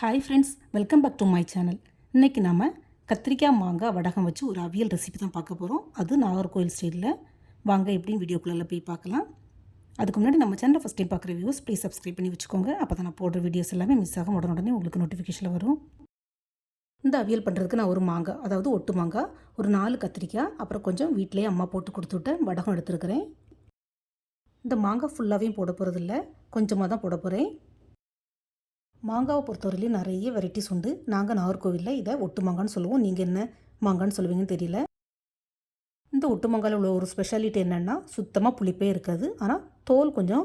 Hi friends welcome back to my channel இன்றைக்கி நம்ம கத்திரிக்காய் மாங்காய் வடகம் வச்சு ஒரு அவியல் ரெசிபி தான் பார்க்க போகிறோம் அது நாகர்கோவில் ஸ்டைலில் வாங்க எப்படின்னு வீடியோக்குள்ளே போய் பார்க்கலாம். அதுக்கு முன்னாடி நம்ம சேனலை ஃபஸ்ட் டைம் பார்க்குற வியூஸ் ப்ளீஸ் சப்ஸ்கிரைப் பண்ணி வச்சுக்கோங்க. அப்போ தான் நான் போடுற வீடியோஸ் எல்லாமே மிஸ் ஆகும் உடனே உங்களுக்கு நோட்டிஃபிகேஷனில் வரும். இந்த அவியல் பண்ணுறதுக்கு நான் ஒரு மாங்காய் அதாவது ஒட்டு மாங்காய் ஒரு நாலு கத்திரிக்காய் அப்புறம் கொஞ்சம் வீட்டிலேயே அம்மா போட்டு கொடுத்துட்டேன் வடகம் எடுத்துருக்கிறேன். இந்த மாங்காய் ஃபுல்லாகவே போட போகிறதில்ல கொஞ்சமாக தான் போட போகிறேன் மாங்காவை பொறுத்தவரையிலையும் நிறைய வெரைட்டிஸ் உண்டு. நாங்கள் நாகர்கோவிலில் இதை ஒட்டு மாங்கான்னு சொல்லுவோம். நீங்கள் என்ன மாங்கான்னு சொல்லுவீங்கன்னு தெரியல. இந்த ஒட்டு மாங்காயில் உள்ள ஒரு ஸ்பெஷாலிட்டி என்னென்னா சுத்தமாக புளிப்பே இருக்காது. ஆனால் தோல் கொஞ்சம்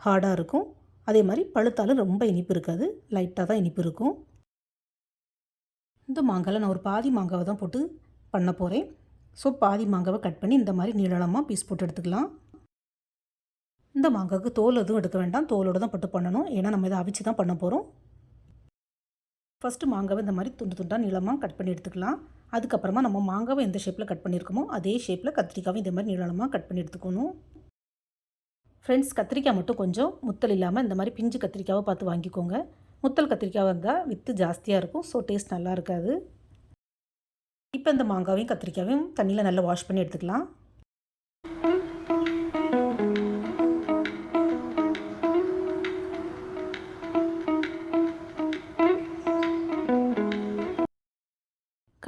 ஹார்டாக இருக்கும். அதே மாதிரி பழுத்தாலும் ரொம்ப இனிப்பு இருக்காது. லைட்டாக தான் இனிப்பு இருக்கும். இந்த மாங்காயில் நான் ஒரு பாதி மாங்காவை தான் போட்டு பண்ண போகிறேன் ஸோ பாதி மாங்காவை கட் பண்ணி இந்த மாதிரி நீளமாக பீஸ் போட்டு எடுத்துக்கலாம். இந்த மாங்காய்க்கு தோல் எதுவும் எடுக்க வேண்டாம். தோலோடு தான் பட்டு பண்ணணும். ஏன்னா நம்ம இதை அவிச்சு தான் பண்ண போகிறோம் ஃபஸ்ட்டு மாங்காவை இந்த மாதிரி துண்டு துண்டாக நீளமாக கட் பண்ணி எடுத்துக்கலாம். அதுக்கப்புறமா நம்ம மாங்காவை எந்த ஷேப்பில் கட் பண்ணியிருக்கோமோ அதே ஷேப்பில் கத்திரிக்காவும் இதே மாதிரி நீளமாக கட் பண்ணி எடுத்துக்கணும். ஃப்ரெண்ட்ஸ் கத்திரிக்காய் மட்டும் கொஞ்சம் முத்தல் இல்லாமல் இந்த மாதிரி பிஞ்சு கத்திரிக்காவை பார்த்து வாங்கிக்கோங்க. முத்தல் கத்திரிக்காய் இருந்தால் வித்து ஜாஸ்தியாக இருக்கும். ஸோ டேஸ்ட் நல்லா இருக்காது. இப்போ இந்த மாங்காவையும் கத்திரிக்காவையும் தண்ணியில் நல்லா வாஷ் பண்ணி எடுத்துக்கலாம்.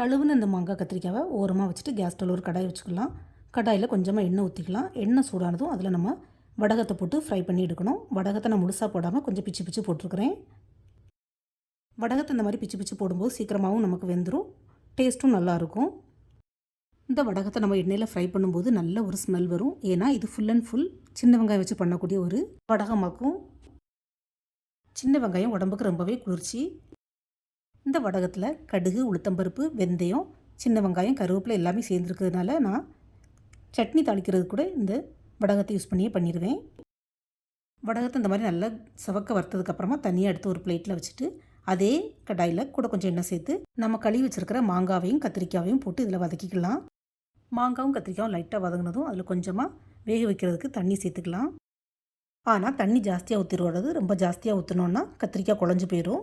கழுவுன இந்த மாங்காய் கத்திரிக்காவை ஓரமாக வச்சுட்டு கேஸ் ஸ்டவ்வில் ஒரு கடாய் வச்சுக்கலாம். கடாயில் கொஞ்சமாக எண்ணெய் ஊற்றிக்கலாம் எண்ணெய் சூடானதும் அதில் நம்ம வடகத்தை போட்டு ஃப்ரை பண்ணி எடுக்கணும். வடகத்தை நான் முழுசாக போடாமல் கொஞ்சம் பிச்சு பிச்சு போட்டிருக்கிறேன். வடகத்தை இந்த மாதிரி பிச்சு பிச்சு போடும்போது சீக்கிரமாகவும் நமக்கு வெந்துடும் டேஸ்ட்டும் நல்லாயிருக்கும் இந்த வடகத்தை நம்ம எண்ணெயில் ஃப்ரை பண்ணும்போது நல்ல ஒரு ஸ்மெல் வரும். ஏன்னா இது ஃபுல் அண்ட் ஃபுல் சின்ன வெங்காயம் வச்சு பண்ணக்கூடிய ஒரு வடகமாக்கும். சின்ன வெங்காயம் உடம்புக்கு ரொம்பவே குளிர்ச்சி. இந்த வடகத்தில் கடுகு உளுத்தம்பருப்பு வெந்தயம் சின்ன வெங்காயம் கருவேப்பிலை எல்லாமே சேர்ந்துருக்கிறதுனால நான் சட்னி தாளிக்கிறது கூட இந்த வடகத்தை யூஸ் பண்ணியே பண்ணிடுவேன் வடகத்தை இந்த மாதிரி நல்லா சவக்க வறுத்ததுக்கப்புறமா தனியாக எடுத்து ஒரு பிளேட்டில் வச்சுட்டு அதே கடாயில் கூட கொஞ்சம் எண்ணெய் சேர்த்து நம்ம கழுவி வச்சுருக்கிற மாங்காவையும் கத்திரிக்காயையும் போட்டு இதில் வதக்கிக்கலாம். மாங்காவும் கத்திரிக்காயும் லைட்டாக வதங்கினதும் அதில் கொஞ்சமாக வேக வைக்கிறதுக்கு தண்ணி சேர்த்துக்கலாம். ஆனால் தண்ணி ஜாஸ்தியாக ஊற்றிடுவது ரொம்ப ஜாஸ்தியாக ஊற்றினோன்னா கத்திரிக்காய் குழஞ்சி போயிடும்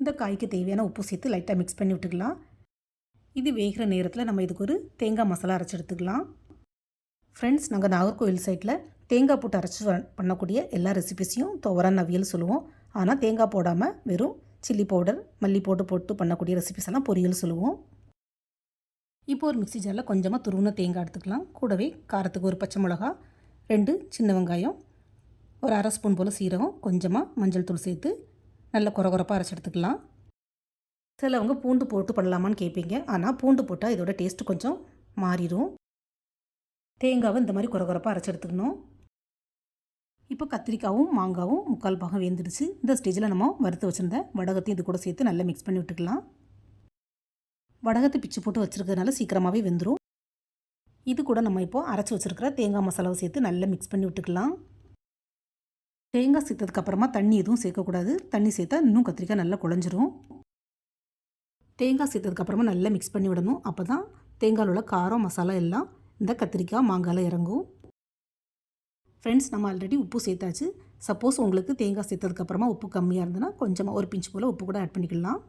இந்த காய்க்கு தேவையான உப்பு சேர்த்து லைட்டாக மிக்ஸ் பண்ணி விட்டுக்கலாம். இது வேகிற நேரத்தில் நம்ம இதுக்கு ஒரு தேங்காய் மசாலா அரைச்சி எடுத்துக்கலாம். ஃப்ரெண்ட்ஸ் நாங்கள் நாகர்கோவில் சைட்டில் தேங்காய் போட்டு அரைச்சி பண்ணக்கூடிய எல்லா ரெசிபிஸையும் துவரன் அவியல் சொல்லுவோம். ஆனால் தேங்காய் போடாமல் வெறும் சில்லி பவுடர் மல்லி போட்டு போட்டு பண்ணக்கூடிய ரெசிபிஸ் எல்லாம் பொரியல் சொல்லுவோம். இப்போ ஒரு மிக்சி ஜாரில் கொஞ்சமாக துருவின தேங்காய் எடுத்துக்கலாம். கூடவே காரத்துக்கு ஒரு பச்சை மிளகா ரெண்டு சின்ன வெங்காயம் ஒரு அரை ஸ்பூன் போல் சீரகம் கொஞ்சமாக மஞ்சள் தூள் சேர்த்து நல்ல குறகுறப்பாக அரைச்சி எடுத்துக்கலாம். சிலவங்க பூண்டு போட்டு பண்ணலாமான்னு கேட்பீங்க ஆனால் பூண்டு போட்டால் இதோட டேஸ்ட்டு கொஞ்சம் மாறிடும் தேங்காவை இந்த மாதிரி குறகுறப்பாக அரைச்சி எடுத்துக்கணும். இப்போ கத்திரிக்காவும் மாங்காவும் முக்கால் பாகம் வேந்துடுச்சு. இந்த ஸ்டேஜில் நம்ம வறுத்து வச்சுருந்த வடகத்தையும் இது கூட சேர்த்து நல்லா மிக்ஸ் பண்ணி விட்டுக்கலாம். வடகத்தை பிச்சு போட்டு வச்சுருக்கிறதுனால சீக்கிரமாகவே வெந்துடும் இது கூட நம்ம இப்போது அரைச்சி வச்சுருக்கிற தேங்காய் மசாலாவை சேர்த்து நல்லா மிக்ஸ் பண்ணி விட்டுக்கலாம். தேங்காய் சேர்த்ததுக்கப்புறமா தண்ணி எதுவும் சேர்க்கக்கூடாது. தண்ணி சேர்த்தா இன்னும் கத்திரிக்காய் நல்லா குழஞ்சிரும். தேங்காய் சேர்த்ததுக்கப்புறமா நல்லா மிக்ஸ் பண்ணி விடணும். அப்போ தான் தேங்காயில் உள்ள காரம் மசாலா எல்லாம் இந்த கத்திரிக்காய் மாங்காயில் இறங்கும். ஃப்ரெண்ட்ஸ் நம்ம ஆல்ரெடி உப்பு சேர்த்தாச்சு. சப்போஸ் உங்களுக்கு தேங்காய் சேர்த்ததுக்கப்புறமா உப்பு கம்மியாக இருந்ததுன்னா கொஞ்சமாக ஒரு பிஞ்சு போல் உப்பு கூட ஆட் பண்ணிக்கலாம்.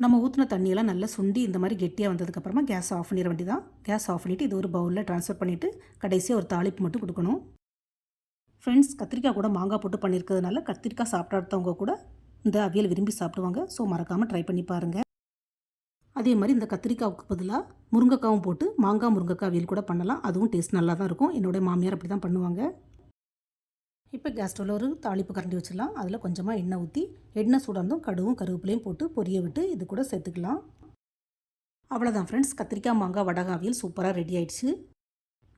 நம்ம ஊற்றின தண்ணியெல்லாம் நல்லா சுண்டி இந்த மாதிரி கெட்டியாக வந்ததுக்கப்புறமா கேஸ் ஆஃப் பண்ணிட வேண்டியதான் கேஸ் ஆஃப் பண்ணிவிட்டு இது ஒரு பவுலில் ட்ரான்ஸ்ஃபர் பண்ணிவிட்டு கடைசியாக ஒரு தாளிப்பு மட்டும் கொடுக்கணும். ஃப்ரெண்ட்ஸ் கத்திரிக்காய் கூட மாங்காய் போட்டு பண்ணியிருக்கிறதுனால கத்திரிக்காய் சாப்பிடாதவங்க கூட இந்த அவியல் விரும்பி சாப்பிடுவாங்க. ஸோ மறக்காமல் ட்ரை பண்ணி பாருங்கள் அதே மாதிரி இந்த கத்திரிக்காவுக்கு பதிலாக முருங்கைக்காவும் போட்டு மாங்காய் முருங்கைக்காய் அவியல் கூட பண்ணலாம். அதுவும் டேஸ்ட் நல்லா தான் இருக்கும். என்னுடைய மாமியார் அப்படி தான் பண்ணுவாங்க. இப்போ கேஸ் ஸ்டவ்வில் ஒரு தாளிப்பு கரண்டி வச்சிடலாம். அதில் கொஞ்சமாக எண்ணெய் ஊற்றி எண்ணெய் சூடாந்தும் கடுவும் கருவேப்பிலையும் போட்டு பொரிய விட்டு இது கூட சேர்த்துக்கலாம். அவ்வளோதான் ஃப்ரெண்ட்ஸ் கத்திரிக்காய் மாங்காய் வடகம் அவியல் சூப்பராக ரெடி ஆயிடுச்சு.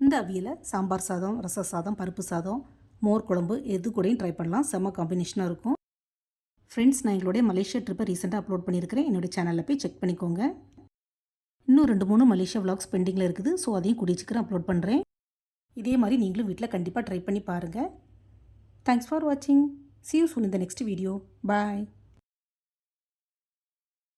இந்த அவியலை சாம்பார் சாதம் ரச சாதம் பருப்பு சாதம் மோர் குழம்பு எது கூடயும் ட்ரை பண்ணலாம். செம்ம காம்பினேஷனாக இருக்கும். ஃப்ரெண்ட்ஸ் நான் எங்களுடைய மலேசியா ட்ரிப்பை ரீசெண்டாக அப்லோட் பண்ணியிருக்கிறேன். என்னுடைய சேனலில் போய் செக் பண்ணிக்கோங்க. இன்னும் ரெண்டு மூணு மலேசியா விளாக்ஸ் பெண்டிங்கில் இருக்குது. ஸோ அதையும் கூடிய அப்லோட் பண்ணுறேன் இதே மாதிரி நீங்களும் வீட்டில் கண்டிப்பாக ட்ரை பண்ணி பாருங்கள் தேங்க்ஸ் ஃபார் வாட்சிங் சி யூ சூன் இந்த நெக்ஸ்ட் வீடியோ பாய்